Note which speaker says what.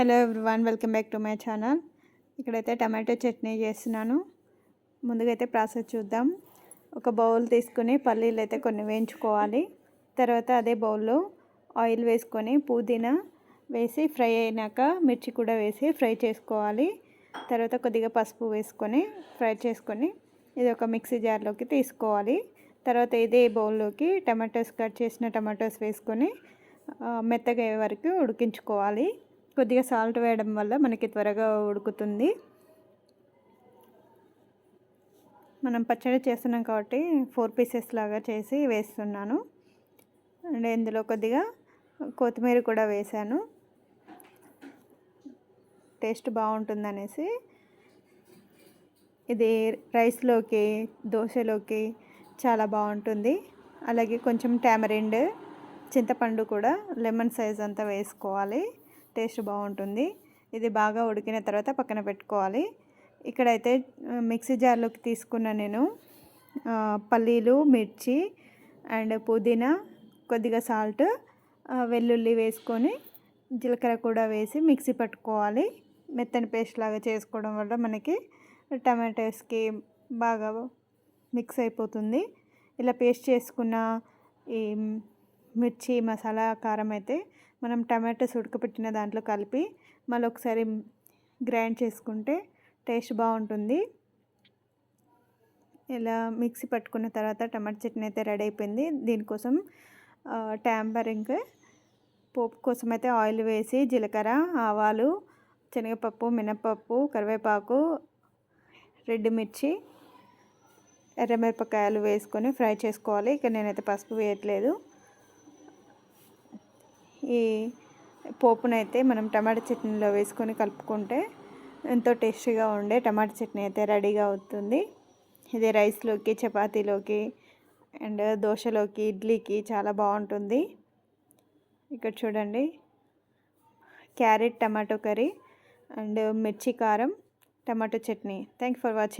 Speaker 1: Hello everyone welcome back to my channel. ఇక్కడైతే tomato chutney చేస్తున్నాను. ముందుగా అయితే ప్రాసెస్ చూద్దాం. ఒక బౌల్ తీసుకుని పల్లీలు అయితే కొన్ని వేయించుకోవాలి. తర్వాత అదే బౌల్లో ఆయిల్ వేసుకొని పుదీనా వేసి ఫ్రై అయినాక మిర్చి కూడా వేసి ఫ్రై చేసుకోవాలి. తర్వాత కొద్దిగా పసుపు వేసుకొని ఫ్రై చేసుకొని ఇది ఒక మిక్సీ జార్లోకి తీసుకోవాలి. తర్వాత ఇదే బౌల్లోకి టమాటోస్ కట్ చేసిన టమాటోస్ వేసుకొని మెత్తగా వరకు ఉడికించుకోవాలి. కొద్దిగా సాల్ట్ వేయడం వల్ల మనకి త్వరగా ఉడుకుతుంది. మనం పచ్చడి చేస్తున్నాం కాబట్టి ఫోర్ పీసెస్ లాగా చేసి వేస్తున్నాను. అండ్ ఇందులో కొద్దిగా కొత్తిమీర కూడా వేసాను టేస్ట్ బాగుంటుందనేసి ఇది రైస్లోకి దోశలోకి చాలా బాగుంటుంది. అలాగే కొంచెం టామరిండ్ చింతపండు కూడా లెమన్ సైజ్ అంతా వేసుకోవాలి. టేస్ట్ బాగుంటుంది. ఇది బాగా ఉడికిన తర్వాత పక్కన పెట్టుకోవాలి. ఇక్కడైతే మిక్సీ జార్లోకి తీసుకున్న నేను పల్లీలు మిర్చి అండ్ పుదీనా కొద్దిగా సాల్ట్ వెల్లుల్లి వేసుకొని జీలకర్ర కూడా వేసి మిక్సీ పట్టుకోవాలి. మెత్తని పేస్ట్ లాగా చేసుకోవడం వల్ల మనకి టమాటోస్కి బాగా మిక్స్ అయిపోతుంది. ఇలా పేస్ట్ చేసుకున్న ఈ మిర్చి మసాలా కారం అయితే మనం టమాటోస్ ఉడకపెట్టిన దాంట్లో కలిపి మళ్ళీ ఒకసారి గ్రైండ్ చేసుకుంటే టేస్ట్ బాగుంటుంది. ఇలా మిక్సీ పట్టుకున్న తర్వాత టమాటా చట్నీ అయితే రెడీ అయిపోయింది. దీనికోసం ట్యాంపరింగ్ పోపు కోసం అయితే ఆయిల్ వేసి జీలకర్ర ఆవాలు శనగపప్పు మినపప్పు కరివేపాకు రెడ్ మిర్చి ఎర్రమిరపకాయలు వేసుకొని ఫ్రై చేసుకోవాలి. ఇక నేనైతే పసుపు వేయట్లేదు. ఈ పోపునైతే మనం టమాటా చట్నీలో వేసుకొని కలుపుకుంటే ఎంతో టేస్టీగా ఉండే టమాటా చట్నీ అయితే రెడీగా అవుతుంది. ఇది రైస్లోకి చపాతీలోకి అండ్ దోశలోకి ఇడ్లీకి చాలా బాగుంటుంది. ఇక్కడ చూడండి. క్యారెట్ టమాటో కర్రీ అండ్ మిర్చి కారం tomato chutney. Thank for watching